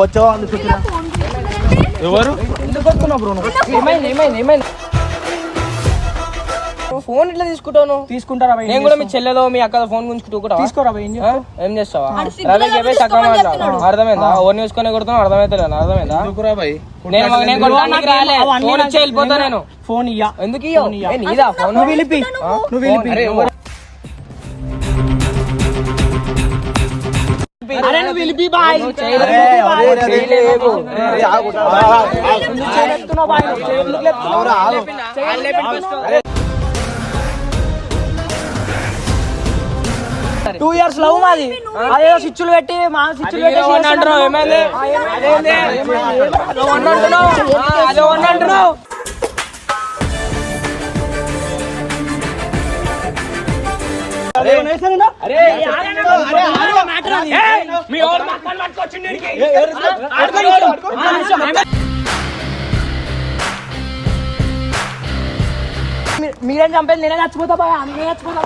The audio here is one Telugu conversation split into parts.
వచ్చావా అందుకు వచ్చినా ఎవరు? ఫోన్ ఇట్లా తీసుకుంటాను? తీసుకుంటారా? నేను కూడా మీ చెల్లెలో మీ అక్క ఫోన్ గుంజుకుంటూ కూడా తీసుకోరా ఏం చేస్తావా? రవి చెప్పే చక్కగా మాట్లాడు అర్థమైందా? ఓ చూసుకొని కొడుతున్నావు? అర్థమైతలేదు? అర్థమైందా? నేను నేను కొట్టడానికి రాలే. అవన్నీ ఫోన్ ఇచ్చి వెళ్ళిపోతా నేను ఫోన్ ఇయ్యా. ఎందుకు ఇయ్యవు? ఏ, నీదా? ఫోన్ నువ్వు నువ్వు ఆయన లేపిండు. అరే, టూ ఇయర్స్ లవ్ మాది అదే స్విచ్లు పెట్టి మా స్విచ్లు వన్ అంటున్నావు, ఏమైంది? అదో. అరే, అరే, మీ ఓడు మక్కలు పట్టుకొచ్చిండు ఈడికి. మీరేం చంపేది నేనే చచ్చిపోతా బాయ్ నేనే చచ్చిపోతా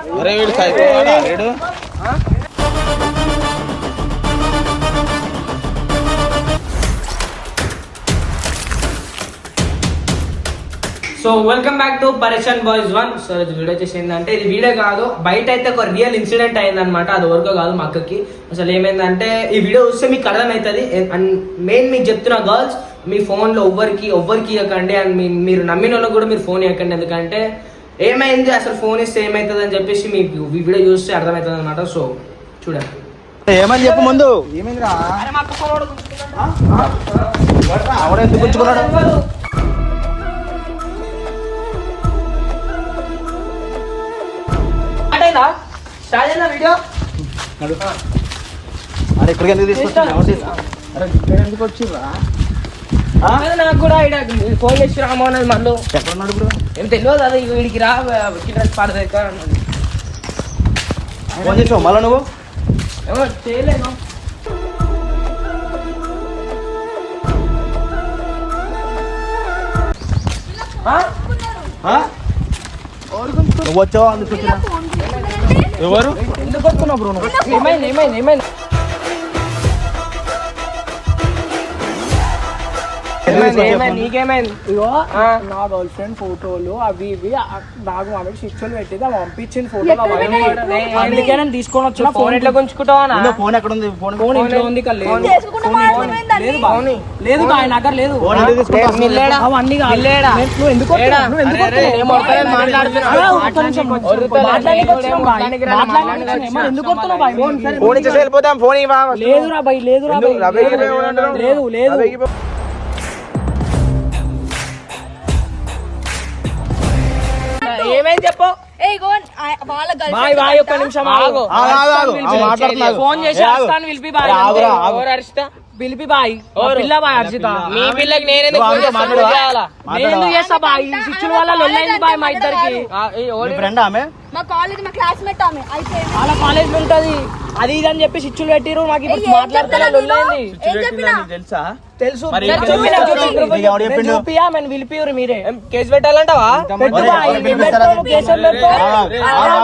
so welcome back to Pareshan boys one so ఇది వీడియో వచ్చేసి ఏంటంటే ఇది వీడియో కాదు బయట అయితే ఒక రియల్ ఇన్సిడెంట్ అయిందనమాట అది వరకు కాదు మా అక్కకి. అసలు ఏమైందంటే ఈ వీడియో చూస్తే మీకు అర్థమవుతుంది అండ్ మెయిన్ మీకు చెప్తున్న గర్ల్స్ మీ ఫోన్లో ఎవ్వరికి ఎవ్వరికి ఇవ్వకండి అండ్ మీ మీరు నమ్మిన వాళ్ళకి కూడా మీరు ఫోన్ ఇవ్వకండి ఎందుకంటే ఏమైంది? అసలు ఫోన్ ఇస్తే ఏమవుతుంది అని చెప్పేసి మీకు ఈ వీడియో చూస్తే అర్థమవుతుంది అనమాట సో చూడండి. ఏమని చెప్పు ముందు? ఏమైందిరా? ఆవిడ స్టార్ట్ అయిందా వీడియో అరే ఇక్కడికి ఎందుకు తీసుకొచ్చాను అరే ఇక్కడ ఎందుకు వచ్చిర్రా? నాకు కూడా ఈడ ఫోన్ చేసి రామో అన్నది మళ్ళీ. ఎక్కడ ఉన్నాడు ఇప్పుడు? ఏం తెలియదు అదే వీడికి రా డ్రెస్ పాడదే ఫోన్ చేసావు మళ్ళీ నువ్వు? ఏమో చేయలేను? నువ్వు వచ్చావా? అందుకు ఎవరు? ఎందుకు వస్తున్నావు బ్రో ఏమైంది ఏమైంది ఏమైంది? నీకేమైంది? ఇగో. నా గర్ల్ ఫ్రెండ్ ఫోటోలు అవి ఇవి నాకు ఆమె శిక్షలు పెట్టేది పంపించిన ఫోటోలు అందుకే నేను తీసుకొని వచ్చిన ఫోన్ ఎట్లా ఫోన్ ఎక్కడ ఉంది ఫోన్ ఫోన్ ఇంట్లో ఉంది ఇక్కడ లేదు మాట్లాడమైందని లేదు. లేదు. దగ్గర లేదు అవన్నీ నువ్వు ఎందుకు? ఫోన్ ఇచ్చేసి వెళ్ళిపోతాం ఫోన్ ఇవ్వా లేదు, అంటారు? లేదు లేదు ఏమైంది చెప్పు ఆ- ఒక్క. నిమిషం ఆగు. ఆగు ఆగు, ఆగు. ఆగు, మాట్లాడుతున్నాడు. ఫోన్ చేసి ఆగు. వస్తాను పిలిపి బాయ్ ఆగురా, ఆగు. ఎవరు అరిష్ట పిలిపి బాయ్ మా ఎవరు? పిల్ల బాయ్ హర్షిత మీ పిల్లకి నేనెందుకు నువ్వు ఫోన్? మాట్లాడవా? నేను ఎందుకు చేస్తా బాయ్ ఈ సిచ్యుల వల్ల లొల్లైంది బాయ్ మా ఇద్దరికి ఆ, మీ ఫ్రెండ్ ఆమె మా కాలేజ్ మా క్లాస్మేట్ ఆమె అయితే వాళ్ళ కాలేజ్ ఉంటది అది ఇది అని చెప్పి సిచ్చులు పెట్టిరు మాకు ఏ, ఇప్పుడు ఏం? ఏం చెప్పినా తెలుసా తెలుసు మరి చూపినా? నీకు ఎవడు చెప్పిండు? చూపియా మేము పిలిపిరు మీరే ఏం కేసు పెట్టాలంటావా ఒరే, పిలిపిస్తారా? కేసులు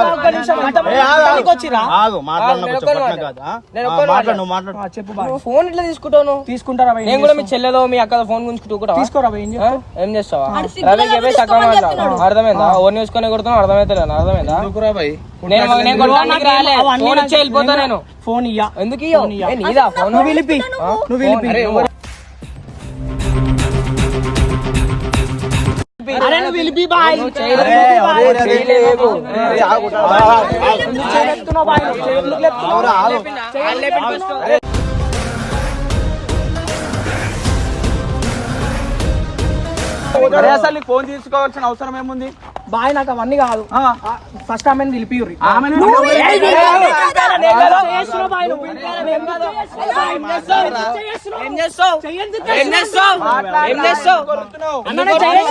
ఒక్క నిమిషం ఇంతమంది ఏ, ఆగు, ఆగు. నేను కాదు? నేను ఆ, మాట్లాడు నువ్వు మాట్లాడు ఆ, చెప్పు నువ్వు ఫోన్ ఇట్లా తీసుకుంటావు తీసుకుంటారా బాయ్ నేను కూడా మీ చెల్లెలో మీ అక్క ఫోన్ గుంజుకుంటూ కూడా తీసుకోరా బాయ్ ఏం ఏం చేస్తావా ఆడు సిగ్గులో రవి చెప్పే చక్కగా తీసుకోమని మాట్లాడు చెప్తున్నాడు. అర్థమైందా ఓ చూసుకొని కొడుతున్నావు అర్థమైతలేదు అర్థమైందా వెళ్ళిపోతా నేను- ఫోన్ ఇయ్యా. ఎందుకు నువ్వు పిలిపి నువ్వు పిలిపి అరే, నువ్వు పిలిపి బాయ్. నువ్వు అరే అసలు నీకు ఫోన్ తీసుకోవాల్సిన అవసరం ఏముంది బాయ్ నాకు అవన్నీ కాదు ఫస్ట్ ఆమెను పిలిపియుర్రి ఆమెను నువ్వు పిలిపి- ఏయ్, ఏయ్, నేను ఏయ్, పిలిపాను, నేను కదా చేస్తున్నావు బాయ్ నువ్వు. ఏం కాదు. ఏం చేస్తావు ఏం చేస్తావు చెయ్యెందుకు ఏం చేస్తావు ఏం చేస్తావు అన్న, నేను చేస్తున్నావు.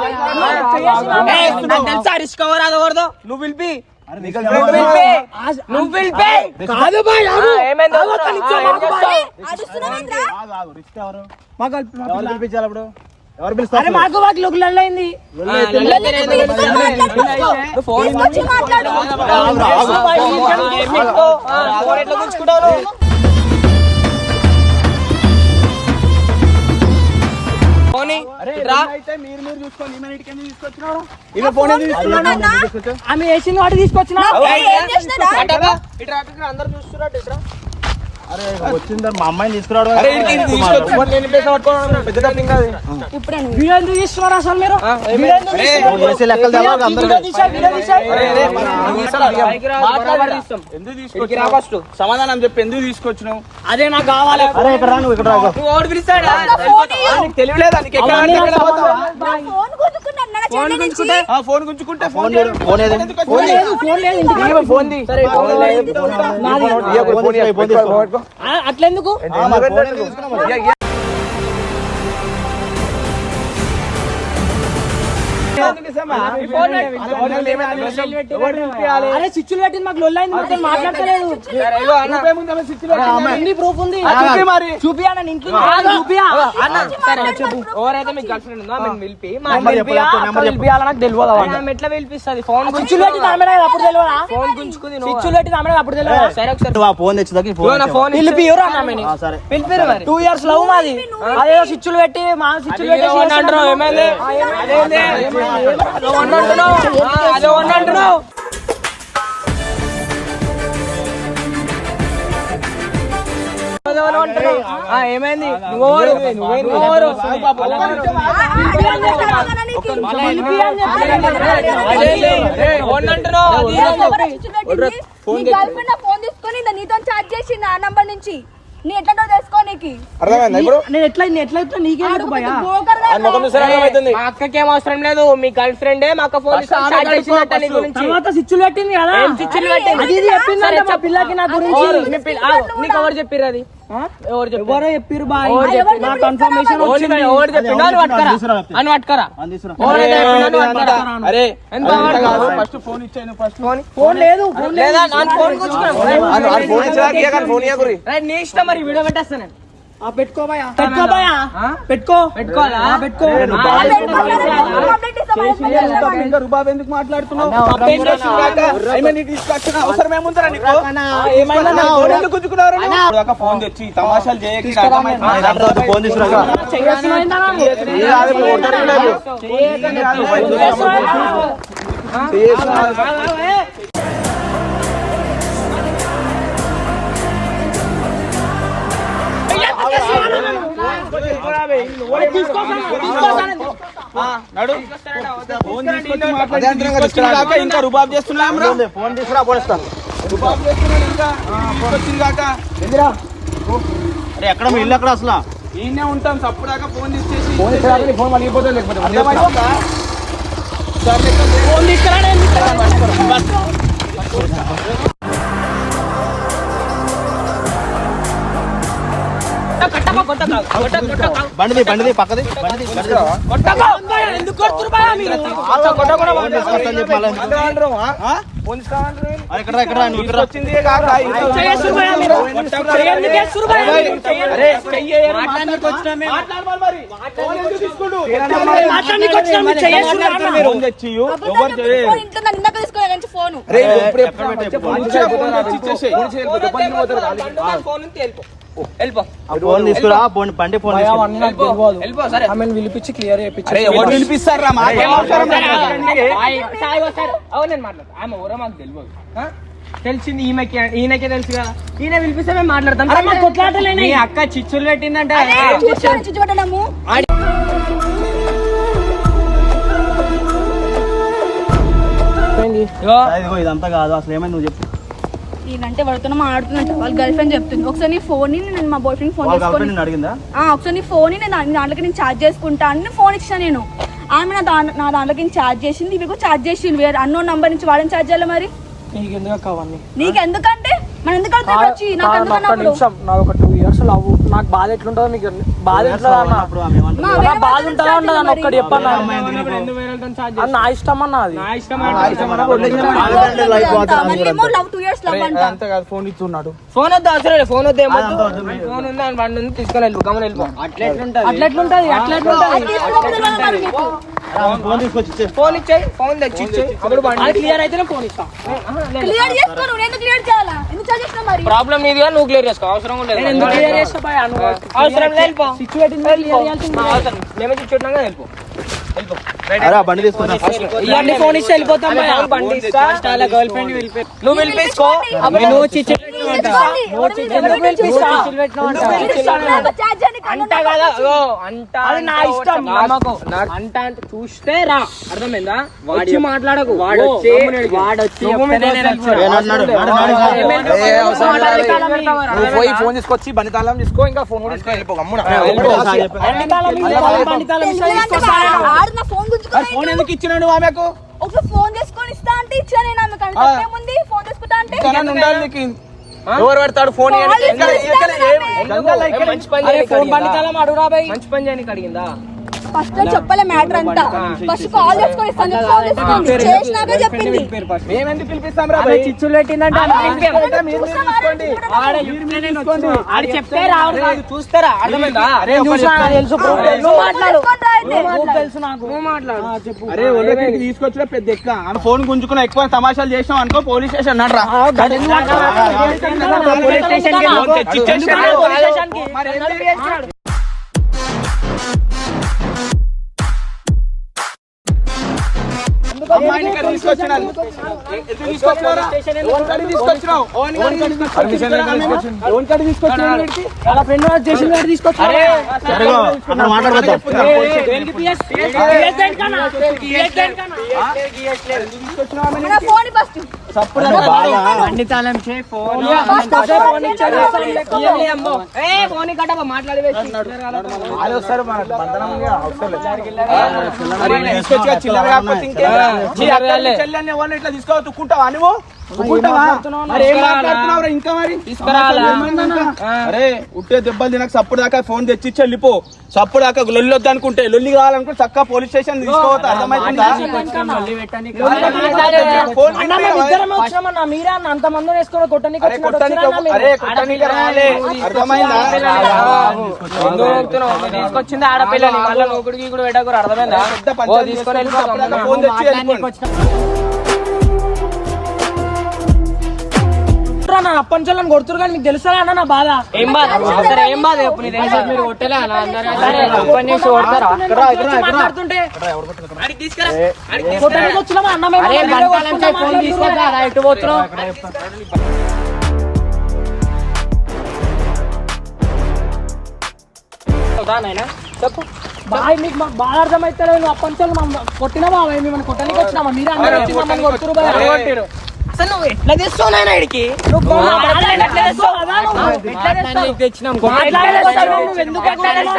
చేస్తున్నావు. ఏయ్, నాకు తెలుసా రిస్క్ ఎవరు అది ఎవరిదో నువ్వు పిలిపి అరే, నీకు నువ్వు ఎవరు పిలిపి ఆ- నువ్వు పిలిపి కాదు బాయ్ ఆగు. ఆ, ఏమైంది? ఆగు, ఒక్క నిమిషం ఆ, ఏం ఆగు బాయ్. చేస్తావు? అరుస్తున్నావేంద్రా? ఆగు, ఆగు. రిస్క్ ఎవరు మా గర్ల్- మా ఎవరు పిల్ల. పిలిపించాలి అప్పుడు ఎవరు పిలుస్తారు మాకు ఆమె వేసింది వాటి తీసుకొచ్చినా అందరు చూస్తున్నట్టు వచ్చిందా మా అమ్మాయిని తీసుకురావడం సమాధానం చెప్పి ఎందుకు తీసుకొచ్చినావు అదే నాకు కావాలి. తెలియలేదా ఫోన్ గుంజుకున్నాను నా చెల్లి నుంచి. ఆ, ఫోన్ గుంజుకుంటే ఫోన్ ఫోన్ లేదు. ఫోన్ ఏది? ఫోన్ లేదు ఫోన్ లేదు. ఇంటికి ఫోన్ ది నాది. ఫోన్ తీసుకో, ఫోన్ తీసుకో. ఆ, అట్లెందుకు? అరే స్విచ్లు పెట్టింది మాకు లొల్లైంది మాతో మాట్లాడతలేదు. ఉంది. ప్రూఫ్ ఉంది అన్న ఇంట్లో చూపియా ఎవరైతే మీకు గర్ల్ ఫ్రెండ్ ఉందో ఆమెను పిలిపి. మా నెంబర్ చెప్పు, నెంబర్ చెప్పు. పిలిపియాల? నాకు తెలియదు ఆమె ఎట్లా పిలిపిస్తుంది? ఫోన్ స్విచ్లు ఆమె అప్పుడు తెలియదా ఫోన్ గుంజుకుంది. స్విచ్లు ఆమె నాకు అప్పుడు తెలియదా సరే ఒకసారి. ఫోన్ ఫోన్ పిలిపి ఎవరు అన్న ఆమెని? పిలిపిరు మరి. టూ ఇయర్స్ లవ్ మాది. అదే స్విచ్లు పెట్టి మా స్విచ్లు పెట్టి అంటున్నావు ఏమైంది ఏమైంది? నువ్వెవరు? ఫోన్ తీసుకొని నీతో చాట్ చేసింది ఆ నంబర్ నుంచి. నీ ఎట్లా తెలుసుకో నీకు. అర్థమైందా ఇప్పుడు? నేను ఎట్లా నేను ఎట్లా ఇట్లా నీకే ముఖం చూసారా అర్థమవుతుంది మా అక్కకి ఏం అవసరం లేదు. మీ గర్ల్ ఫ్రెండే మా అక్క ఫోన్ తర్వాత స్విచ్లు పెట్టింది కదా. ఏం స్విచ్లు పెట్టింది? అది పిల్లకి నా గురించి. నీకు ఎవరు చెప్పిర్రు అది? ఎవరు చెప్పారు? నా కన్ఫర్మేషన్ అని పట్టుకరా? అరే? ఫస్ట్ ఫోన్ ఇచ్చాను ఫస్ట్ ఫోన్ ఫోన్ లేదు ఫోన్ లేదు. లేదా నా ఫోన్ కూర్చుకున్నా ఫోన్ ఇచ్చా ఫోన్ ఇయ్యకురి నీ ఇష్టం మరి వీడియో పెట్టేస్తాను నేను. ఆ, పెట్టుకో భయ పెట్టుకో భయ ఆ? పెట్టుకో పెట్టుకోవాలా పెట్టుకో రుబాబ్ ఎందుకు మాట్లాడుతున్నావు ఫోన్ తెచ్చి తమాషాలు చేయకి ఫోన్ తీసుకురా ఇంకా రుబాబ్ చేస్తున్నాం ఫోన్ తీసుకురా ఫోన్ రుబాబ్ చేస్తున్నాడు ఇంకా తీసుకొచ్చిన అరే ఎక్కడ మీ ఇల్లు ఎక్కడ అసలు ఈయనే ఉంటాం సప్పుడాక ఫోన్ తీసేసి ఫోన్ మళ్ళీపోతే లేకపోతే అర్థమైందా? సార్ ఫోన్ తీసుకురా ఇక్కడ ఇక్కడ. వచ్చింది మేము. మాట్లాడమని మరి. ఫోన్ వెళ్ళిపో. ఫోన్ తీసుకురా బండి ఫోన్. వెళ్ళిపో, సరే. ఆమెను పిలిపించి క్లియర్ చేయించి పిలిపిస్తారా? మాట్లాడతా. ఆమె ఎవరో మాకు తెలియదు? తెలిసింది ఈమెకి ఈయనకే తెలుసు కదా. ఈయన పిలిపిస్తే మేము మాట్లాడతాం. కొట్లాటలేనే. అక్క చిచ్చులు పెట్టిందంటే ఇదంతా కాదు. అసలు ఏమైంది నువ్వు చెప్పు. నేనంటే వాడుతున్నా మాట్లాడుతున్నట్టు వాళ్ళ గర్ల్ ఫ్రెండ్ చెప్తుంది. ఒకసారి నీ ఫోన్ని నేను మా బాయ్ ఫ్రెండ్ ఫోన్ వాళ్ళ చేసుకొని ఆ, ఒకసారి నీ ఫోన్ని నేను దాని దాంట్లోకి నేను ఛార్జ్ చేసుకుంటా అని ఫోన్ ఇచ్చిన నేను. ఆమె నా దాంట్లో నా దాంట్లోకి ఛార్జ్ చేసింది. ఇవి కూడా ఛార్జ్ చేసింది వేరే అన్నో నంబర్ నుంచి వాడని ఛార్జ్ చేయాలి మరి? నీకు నీకు ఎందుకంటే మనం ఎందుకు నాకు ఒక టూ ఇయర్స్ లవ్ నాకు బాధ ఎట్లుంటుందో మీకు బాధ బాధ ఉంటుందా. ఒక్కటి చెప్పన్నా? నా ఇష్టం అన్న అది. నా ఇష్టం మళ్ళేమో లవ్ టూ ఇయర్స్ లవ్ అంట అంతే కాదు ఫోన్ ఇస్తున్నాడు ఫోన్ వద్దు అవసరం లేదు. ఫోన్ వద్దు ఫోన్ ఉంది అని బండి ఉంది తీసుకొని వెళ్ళిపో గమని వెళ్ళిపో. అట్లా ఎట్లుంటది? అట్లా మరి మీకు ఫోన్ ఇచ్చేయి ఫోన్ తెచ్చి ఇచ్చేయి అప్పుడు బండి అది క్లియర్ అయితేనే ఫోన్ ఇస్తా. క్లియర్ చేసుకో నువ్వు ఎందుకు క్లియర్ చేయాలా? ఎందుకు చార్జ్ చేసినా మరి? ప్రాబ్లం నీదిగా నువ్వు క్లియర్ చేసుకో. అవసరం కూడా నేను ఎందుకు లేదు క్లియర్ చేస్తా అవసరం లేదు క్లియర్ చేయాల్సింది అవసరం. మేము చూడగా వెళ్ళిపో. వెళ్ళిపో. బండి తీసుకున్నా ఇవన్నీ ఫోన్ ఇస్తే వెళ్ళిపోతాం బండి ఇస్తా. గర్ల్ ఫ్రెండ్ నువ్వు పిలిపించుకో నువ్వు చిచ్చి అంట అంట నా అంట ఇష్టం, అంట అంటే చూస్తే రా. అర్థమైందా? వచ్చి మాట్లాడకు. వాడు వచ్చి-. వాడు వచ్చి పోయి ఫోన్ తీసుకొచ్చి బండి తాళం తీసుకో ఇంకా ఫోన్ కూడా వెళ్ళిపో ఫోన్ ఎందుకు ఇచ్చినాడు ఆమెకు? ఒక ఫోన్ తీసుకొని ఇస్తా అంటే ఇచ్చా నేను ఆమె కానీ తప్పేముంది ఫోన్ తీసుకుంటా అంటే ఉండాలి నీకు ఎవరు పెడతాడు? ఫోన్ మంచి పని చేయడానికి అడిగిందా? ఫస్ట్లో చెప్పలే మ్యాటర్ అంతా. ఫస్ట్ కాల్ చేసుకొని చేసుకుంది చేసినాక చెప్పింది మేమెందుకు పిలిపిస్తాం రా చిచ్చులు పెట్టిందంటే ఆడ చెప్తే రావడం. చూస్తారా? అర్థమైందా? చూసా, నాకు తెలుసు. నువ్వు మాట్లాడు. తీసుకొని రా అయితే. నువ్వు తెలుసు నాకు. నువ్వు మాట్లాడు. ఆ, చెప్పు. అరే ఒళ్ళకి తీసుకొచ్చిన పెద్ద ఎక్క. ఆమె ఫోన్ గుంజుకున్న ఎక్కువ తమాషాలు చేసినాం అనుకో పోలీస్ స్టేషన్ నడ్రా పోలీస్ స్టేషన్ అమ్మాయిని ఇక్కడ తీసుకొచ్చినారు. ఎందుకు తీసుకొచ్చినారా? తీసుకొచ్చినావు. తీసుకొచ్చినావు. ఫ్రెండ్ వాడు చేసిన వాడు? వీళ్ళు తీసుకొచ్చి చిల్లర కాకపోతే ఇట్లా నువ్వు? ఇంకా మరి? అరే ఉట్టే దెబ్బలు తినక సప్పుడు దాకా ఫోన్ తెచ్చిచ్చి వెళ్ళిపో సప్పుడు దాకా లొల్లి వద్దు అనుకుంటే లొల్లి కావాలనుకుంటే చక్కగా పోలీస్ స్టేషన్ తీసుకోవద్దు అర్థమైందా మీరే అన్న అంత మంది అరే కొట్టడానికి తీసుకొచ్చింది ఆడపిల్లని మళ్ళీ నూకుడికి కూడా పెట్టకూడదు అర్థమైందా పెద్ద ఓ పంచాయతీ తీసుకొని చేసుకొని తెచ్చి వెళ్ళిపోండి. అప్పంచోళ్ళని కొడుతురు కానీ మీకు తెలుసా అన్న నా బాధ ఏం బాధ సరే ఏం బాధ చెప్పు నీ తెలుసా మీరు కొట్టలే అన్న అందరూ సరే కొడతారా మాట్లాడుతుంటే అడిగి తీసుకురా కొట్టడానికి వచ్చినామా అన్న మేము అరే ఫోన్ ఎటు పోతున్నావు చెప్పు బాయ్ మీకు మాకు బాగా అర్థమైతే నువ్వు అప్పంచోళ్ళు మమ్మల్ని కొట్టడానికి వచ్చినామా మీరే అందరూ వచ్చి మమ్మల్ని కొడుతురు బాయ్. అసలు నువ్వు ఎట్లా తెస్తావు నాయన ఇడికి? నువ్వు మాట్లాడడానికి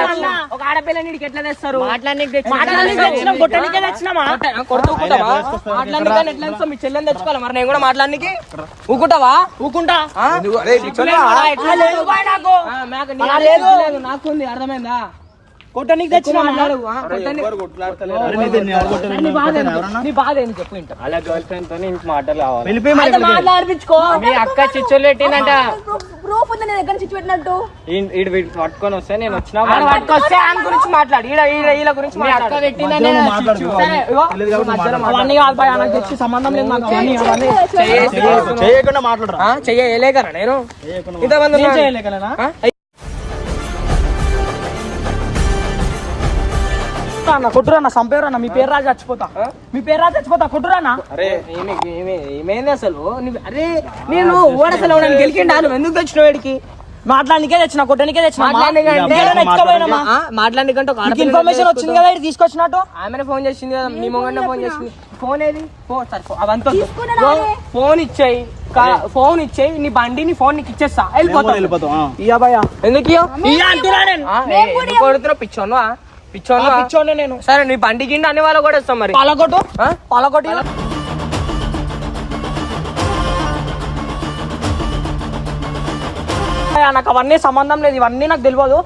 ఎట్లా? ఒక ఆడపిల్లని ఇడికి తెస్తారు కొడుతుంటావా మాట్లాడడానికి తెస్తావు మీ చెల్లెని తెచ్చుకోవాలి? మరి నేను కూడా మాట్లాడడానికి? ఊకుంటావా? ఊకుంటా? నాకు. అర్థమైందా? కొట్టడానికి అలా గర్ల్ ఫ్రెండ్ ఇంక మాటలు కావాలి మీ అక్క చిచ్చులు పెట్టిందంట. ప్రూఫ్ ఉంది నీ దగ్గర నుంచి పెట్టినట్టు? ఈ- ఈడు వీడు పట్టుకొని వస్తే నేను వచ్చినా పట్టుకొస్తే ఆమె గురించి మాట్లాడు. ఈడ గురించి అక్క. అవన్నీ కాదు నాకు తెచ్చి సంబంధం లేదు నాకు. చేయకుండా మాట్లాడరా? నేను? ఇంతమంది. చేయలేకనా ఆ? అన్న కొట్టురా అన్న సంపేరు అన్న మీ పేరు రాజు చచ్చిపోతా. మీ పేరు రాజు చచ్చిపోతా కొట్టురా అన్న అరే ఏమి ఏమి ఏమైంది అసలు? నువ్వు- అరే నేను ఓడ అసలు నన్ను గెలికిండా నువ్వు ఎందుకు తెచ్చినావు వీడికి మాట్లాడనికే తెచ్చిన కొట్టనికే తెచ్చిన మాట్లాడనీకంటే- ఆడపిల్ల ఇన్ఫర్మేషన్ వచ్చింది కదా ఇది తీసుకొచ్చినట్టు? ఆమెనే ఫోన్ చేసింది కదా మీ మొగండే ఫోన్ చేసింది. ఫోన్ ఏది? ఫోన్ అవంతా. ఫోన్ ఇచ్చేయి. కా- ఫోన్ ఇచ్చేయి నీ బండి నీ ఫోన్ నీకు ఇచ్చేస్తా. వెళ్ళిపోతా. వెళ్ళిపోతాం ఆ. ఇయ్యా భయ్యా. ఎందుకు ఇయ్యవు? ఇయ్యా పిచ్చోనే నేను. సరే నీ బండి గిండి అన్ని వాళ్ళు కూడా ఇస్తాం మరి. పాలకొట్టు ఆ? పాలకొట్టు నాకు అవన్నీ సంబంధం లేదు. ఇవన్నీ నాకు తెలియదు.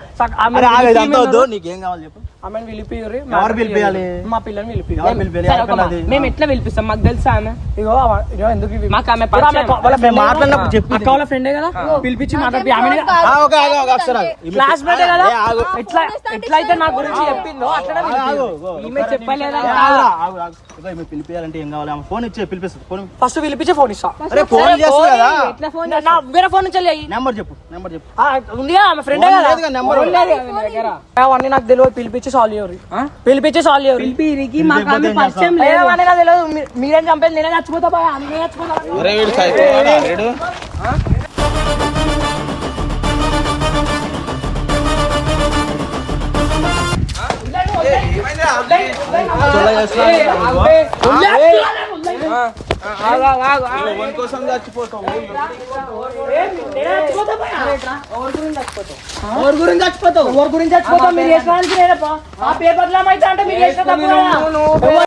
నీకేం కావాలి చెప్పు. ఆమెను పిలిపియ్యుర్రి. ఎవరు పిలిపియాలి? మా పిల్లని పిలిపి ఎవరు పిలిపియాలి? మేము ఎట్లా పిలిపిస్తాం? మాకు తెలుసా ఆమె? ఇగో ఇగో ఎందుకు ఇవి? మాకు ఆమె ఇప్పుడు ఆమె పరిచయం. వాళ్ళ మేము మాట్లాడినప్పుడు చెప్పు అక్క వాళ్ళ ఫ్రెండే కదా? పిలిపించి మాట్లాడి. ఆమె ఆ, ఓకే, ఆగు, ఆగు, ఒకసారి ఆగు. ఈమె- క్లాస్ మేట్ కదా? ఏ, ఆగు. ఎట్లా ఎట్లయితే నా గురించి చెప్పిందో అట్లనే ఆగు, ఆగు, ఆగు. ఈమె చెప్పలేదా ఏ, ఆగురా, ఆగు, ఆగు. ఇగో ఈమె పిలిపియాలంటే ఏం కావాలి? ఆమె ఫోన్ ఇచ్చే పిలిపిస్తుంది ఫోన్ ఫస్ట్ పిలిపించే ఫోన్ ఇస్తా. అరే ఫోన్ చేస్తుంది కదా. ఎట్లా ఫోన్ నా- నా వేరే ఫోన్ నుంచి వెళ్ళి నెంబర్ చెప్పు నెంబర్ చెప్పు. ఆ, ఉంది కదా ఆమె ఫ్రెండే ఫోన్ కదా? లేదుగా, నెంబర్ ఫోన్ లేదు కదా నీ దగ్గర. అవన్నీ నాకు తెలియదు. పిలిపించి సాల్వ్ చేయరు పిలిపించి సాల్వ్ చేయరు పిలిపిరికి మాకు ఆమె పరిచయం లేదు అవన్నీ నాకు తెలియదు మీ- మీరేం చంపేది నేనే చచ్చిపోతా బాయ్ నేనే చచ్చిపోతా కోసం చచ్చిపోతావు ఎవరి గురించి చచ్చిపోతావు. ఎవరి గురించి చచ్చిపోతావు. మీరు చేసిన నేనే పా. ఆ పేపర్లో అయితే అంటే మీరు చేసిన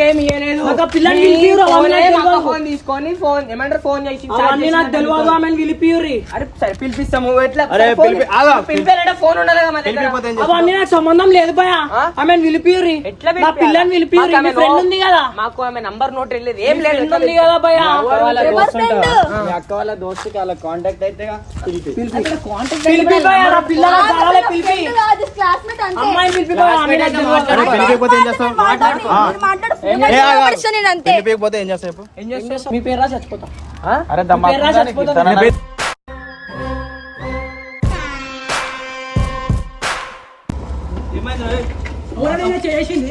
తప్పు కదా. ఇంకేం ఇయ్యలేదు. నాకు ఆ పిల్లని ఆమె ఫోనే తీసుకొని ఫోన్ ఏమంటారు ఫోన్ చేసి అవన్నీ నాకు తెలియదు. ఆమెను పిలిపియ్యుర్రి అరే సరే పిలిపిస్తాము ఎట్లా అరే, పిలిపి- ఆగు. పిలిపారంటే ఫోన్ ఉండాలి కదా దగ్గర? అవన్నీ నాకు సంబంధం లేదు భయ ఆ? ఆమెను పిలిపియ్యుర్రి ఎట్లా నా పిల్లని మీ ఆమె ఫ్రెండ్ ఉంది కదా మాకు ఆమె నంబర్ నోట్ వెళ్ళలేదు ఏం లేదు ఫ్రెండ్ ఉంది కదా భయ మీ అక్క వాళ్ళ దోస్తుకి అలా కాంటాక్ట్ అయితే పిలిపి పిలిపి భయ నా పిల్లల కావాలి పిలిపి క్లాస్మేట్ అంతే అమ్మాయి పిలిపి భయ ఆమె నాకు తెలియదు. పిలిపిపోతే ఏం చేస్తావు మాట్లాడు, మీరు అంతే పిలిపిపోతే ఏం చేస్తావు చెప్పు ఏం చేస్తావు? మీ పేరు రా చచ్చిపోతా అరే మీ పేరు రా చచ్చిపోతా చేసింది ఎవరైనా చేసింది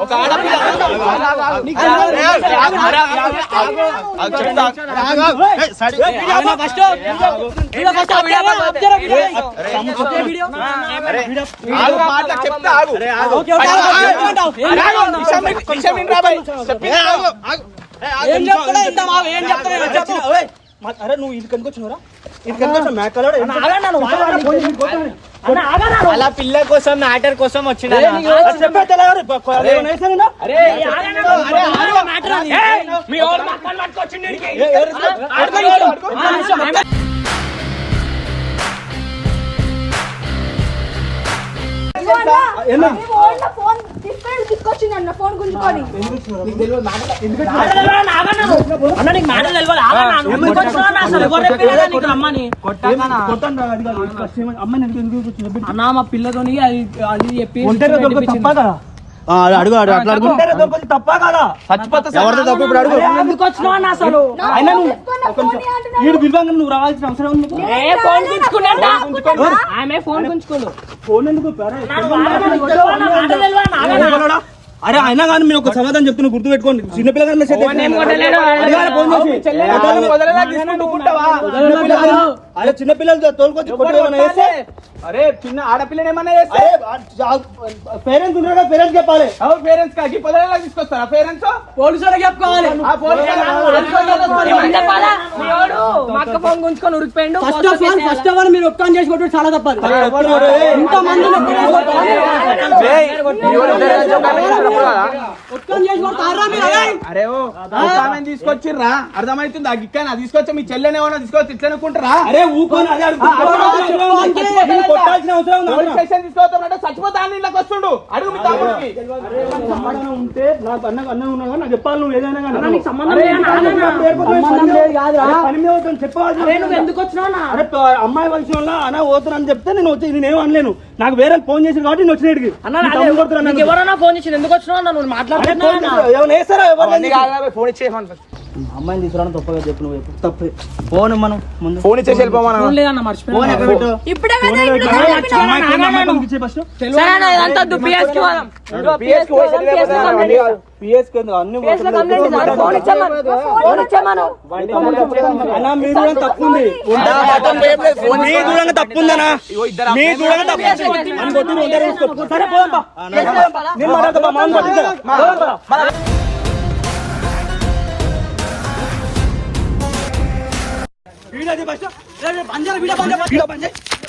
ఒక చెప్తా. మాట చెప్తా. అరే. ఏ, ఏం ఏం నువ్వు ఇది కనుకొచ్చినవరా అలా పిల్ల కోసం మ్యాటర్ కోసం వచ్చిన ఫోన్ తీసుకొని తీసుకొచ్చింది అన్న ఫోన్ గుంజుకొని. అన్న నీకు తెలియదు మా పిల్లతోని అది అది చెప్పి అడుగు అడుగు అట్లా అడుగు. తప్ప కదా? ఎవరితో తప్పు ఇప్పుడు అడుగు. ఎందుకు వచ్చినావు అసలు. అయినా అంటున్నాడు. వీడు పిలవంగా నువ్వు రావాల్సిన అవసరం ఉంది ఫోన్ గుంజుకున్నాడా ఆమె ఫోన్ గుంజుకోడు ఫోన్ ఎందుకు అరే, అయినా కానీ మీరు ఒక సమాధానం చెప్తున్నా గుర్తు పెట్టుకోండి చిన్న పిల్లగాని మెసేజ్ చెల్లెలను వదిలేలా తీసుకుంటూ ఉంటావా? అరే చిన్న పిల్లలు తోలుకొచ్చి కొట్టి అరే చిన్న ఆడపిల్లని ఏమన్నా చేస్తే? పేరెంట్స్ ఉన్నారు కదా పేరెంట్స్ చెప్పాలి. ఎవరు పేరెంట్స్ కాకి పొదలేలా తీసుకొస్తారా? పేరెంట్స్? పోలీసులకు చెప్పుకోవాలి. ఆ పోలీసు ఫోన్ గుంజుకొని ఉరికిపోయిండు. First of all first of all మీరు ఒక్కని చేసి కొట్టడం చాలా తప్పదు. ఇంత మంది అరే? ఓ ఆమెను తీసుకొచ్చిర్రా? అర్థమైతుందా? గిక్కన తీసుకొచ్చి మీ చెల్లెని ఏమన్నా తీసుకొచ్చి ఇట్లా అనుకుంటారా అరే ఊకొని అదే కొట్టాల్సిన అవసరం. స్టేషన్ అని ఇళ్ళకి వస్తుండు. అడుగు మీ తమ్ముడికి ఉంటే నాకు అన్న అన్న ఉన్నా కానీ నాకు చెప్పాలి నువ్వు ఏదైనా కానీ. నీకు సంబంధం లేదు? చెప్పాలి నువ్వు ఎందుకు వచ్చినావు అమ్మాయి విషయంలో అన్న పోతున్నాను చెప్తే నేను వచ్చి నేనేం అనలేను. నాకు వేరే ఫోన్ చేసి కాబట్టి నేను వచ్చిన ఫోన్ చేసి ఎందుకు వచ్చినావు అన్న నువ్వు ఎవరు ఫోన్ ఇచ్చేయమని అమ్మాయిని తీసుకురావడం తప్పగా చెప్పు నువ్వు చెప్పు తప్పు ఫోన్ మనం ముందు ఫోన్ ఇచ్చేసి వెళ్ళిపోమన్నా ఫోన్ లేదన్న ఫోన్ మర్చిపోయినా ఎక్కడ పెట్టు ఇప్పుడే కదా ఫోన్ ఎక్కడ చెప్పినా. అమ్మాయి పంపించే ఫస్ట్ సరే అన్న, ఇదంతా వద్దు, PS కి పోదాం. పిఎస్కి పోయి వెళ్ళిపోతా అన్నీ కాదు. పిఎస్కి ఎందుకు? అన్ని PS లో కంప్లైంట్ ఇద్దాం. ఫోన్ ఇచ్చేయమను. ఫోన్ ఇచ్చేయమను. అన్నా మీ దూరంగా తప్పు ఉంది మీ దూరంగా తప్పు ఉందనా మీ దూరంగా తప్పు ఉంది. అని కొట్టి నువ్వు అందరూ తీసుకో. సరే పోదాం పా. నేను మాట్లాడతా పా, మామూలు కొట్టిద్దా? పోదాం పా. వీడియో అది ఫస్ట్. రే, రే, బంద్ చేయరా, వీడియో